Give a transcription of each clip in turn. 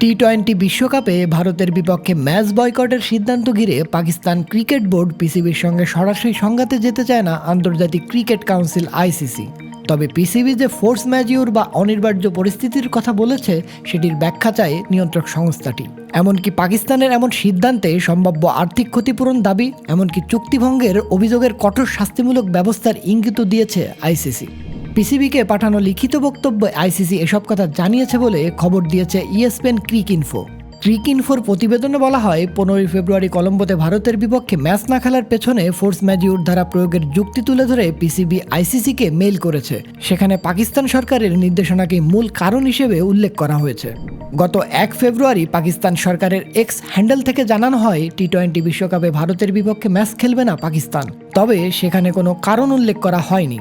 T twenty বিশ্বকাপে ভারতের বিপক্ষে ম্যাচ বয়কটের সিদ্ধান্ত ঘিরে পাকিস্তান ক্রিকেট বোর্ড পিসিবির সঙ্গে সরাসরি সংঘাতে যেতে চায় না আন্তর্জাতিক ক্রিকেট কাউন্সিল আইসিসি। তবে পিসিবি যে ফোর্স ম্যাজিওর বা অনিবার্য পরিস্থিতির কথা বলেছে, সেটির ব্যাখ্যা চায় নিয়ন্ত্রক সংস্থাটি। এমনকি পাকিস্তানের এমন সিদ্ধান্তে সম্ভাব্য আর্থিক ক্ষতিপূরণ দাবি, এমনকি চুক্তিভঙ্গের অভিযোগের কঠোর শাস্তিমূলক ব্যবস্থার ইঙ্গিতও দিয়েছে আইসিসি। পিসিবিকে পাঠানো লিখিত বক্তব্যে আইসিসি এসব কথা জানিয়েছে বলে খবর দিয়েছে ইএসপেন ক্রিক ইনফো। ক্রিক ইনফোর প্রতিবেদনে বলা হয়, পনেরোই ফেব্রুয়ারি কলম্বোতে ভারতের বিপক্ষে ম্যাচ না খেলার পেছনে ফোর্স ম্যাজিউর ধারা প্রয়োগের যুক্তি তুলে ধরে পিসিবি আইসিসিকে মেইল করেছে। সেখানে পাকিস্তান সরকারের নির্দেশনাকে মূল কারণ হিসেবে উল্লেখ করা হয়েছে। গত এক ফেব্রুয়ারি পাকিস্তান সরকারের এক্স হ্যান্ডেল থেকে জানানো হয় টি টোয়েন্টি বিশ্বকাপে ভারতের বিপক্ষে ম্যাচ খেলবে না পাকিস্তান। তবে সেখানে কোনো কারণ উল্লেখ করা হয়নি।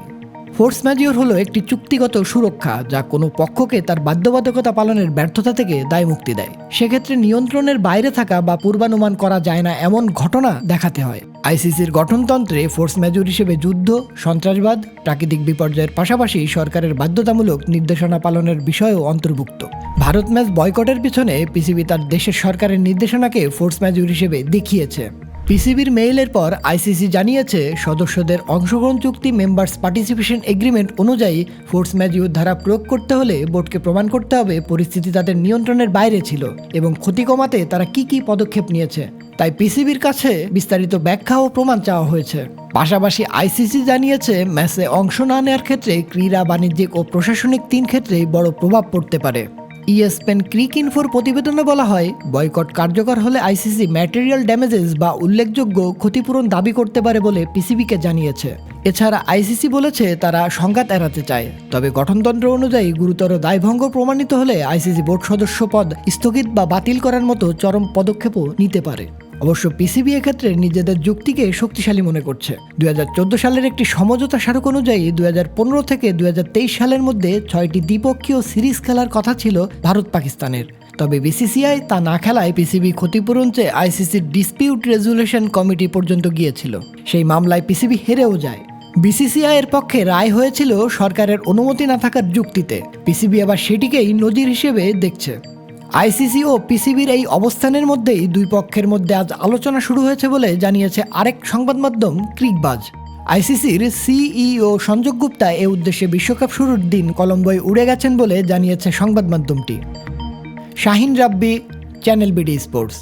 ফোর্স ম্যাজিওর হলো একটি চুক্তিগত সুরক্ষা যা কোনো পক্ষকে তার বাধ্যবাধকতা পালনের ব্যর্থতা থেকে দায় মুক্তি দেয়। সেক্ষেত্রে নিয়ন্ত্রণের বাইরে থাকা বা পূর্বানুমান করা যায় না এমন ঘটনা দেখাতে হয়। আইসিসির গঠনতন্ত্রে ফোর্স ম্যাজর হিসেবে যুদ্ধ, সন্ত্রাসবাদ, প্রাকৃতিক বিপর্যয়ের পাশাপাশি সরকারের বাধ্যতামূলক নির্দেশনা পালনের বিষয়ও অন্তর্ভুক্ত। ভারত ম্যাচ বয়কটের পিছনে পিসিবি তার দেশের সরকারের নির্দেশনাকে ফোর্স ম্যাজর হিসেবে দেখিয়েছে। পিসিবির মেইলের পর আইসিসি জানিয়েছে, সদস্যদের অংশগ্রহণ চুক্তি মেম্বার্স পার্টিসিপেশন এগ্রিমেন্ট অনুযায়ী ফোর্স ম্যাজিউর ধারা প্রয়োগ করতে হলে বোর্ডকে প্রমাণ করতে হবে পরিস্থিতি তাদের নিয়ন্ত্রণের বাইরে ছিল এবং ক্ষতি কমাতে তারা কি কি পদক্ষেপ নিয়েছে। তাই পিসিবির কাছে বিস্তারিত ব্যাখ্যা ও প্রমাণ চাওয়া হয়েছে। পাশাপাশি আইসিসি জানিয়েছে ম্যাচে অংশ না নেওয়ার ক্ষেত্রে ক্রীড়া, বাণিজ্যিক ও প্রশাসনিক তিন ক্ষেত্রেই বড় প্রভাব পড়তে পারে। ইএসপেন ক্রিক ইনফোর প্রতিবেদনে বলা হয়, বয়কট কার্যকর হলে আইসিসি ম্যাটেরিয়াল ড্যামেজেস বা উল্লেখযোগ্য ক্ষতিপূরণ দাবি করতে পারে বলে পিসিবিকে জানিয়েছে। এছাড়া আইসিসি বলেছে, তারা সংঘাত এড়াতে চায়। তবে গঠনতন্ত্র অনুযায়ী গুরুতর দায়ভঙ্গ প্রমাণিত হলে আইসিসি বোর্ড সদস্য পদ স্থগিত বা বাতিল করার মতো চরম পদক্ষেপও নিতে পারে। অবশ্য পিসিবি এক্ষেত্রে নিজেদের যুক্তিকে শক্তিশালী মনে করছে। দুই হাজার চোদ্দ সালের একটি সমঝোতা স্মারক অনুযায়ী দুই হাজার পনেরো থেকে দুই হাজার তেইশ সালের মধ্যে ছয়টি দ্বিপক্ষীয় সিরিজ খেলার কথা ছিল ভারত পাকিস্তানের। তবে বিসিসিআই তা না খেলায় পিসিবি ক্ষতিপূরণ চেয়ে আইসিসির ডিসপিউট রেজুলেশন কমিটি পর্যন্ত গিয়েছিল। সেই মামলায় পিসিবি হেরেও যায়। বিসিসিআই এর পক্ষে রায় হয়েছিল সরকারের অনুমতি না থাকার যুক্তিতে। পিসিবি আবার সেটিকেই নজির হিসেবে দেখছে। আইসিসি ও পিসিবির এই অবস্থানের মধ্যেই দুই পক্ষের মধ্যে আজ আলোচনা শুরু হয়েছে বলে জানিয়েছে আরেক সংবাদ মাধ্যম, ক্রিকবাজ। আইসিসির সিইও সঞ্জয় গুপ্তা এ উদ্দেশ্যে বিশ্বকাপ শুরুর দিন কলম্বোয় উড়ে গেছেন বলে জানিয়েছে সংবাদ মাধ্যমটি। Shahin Rabbi, channel BD sports.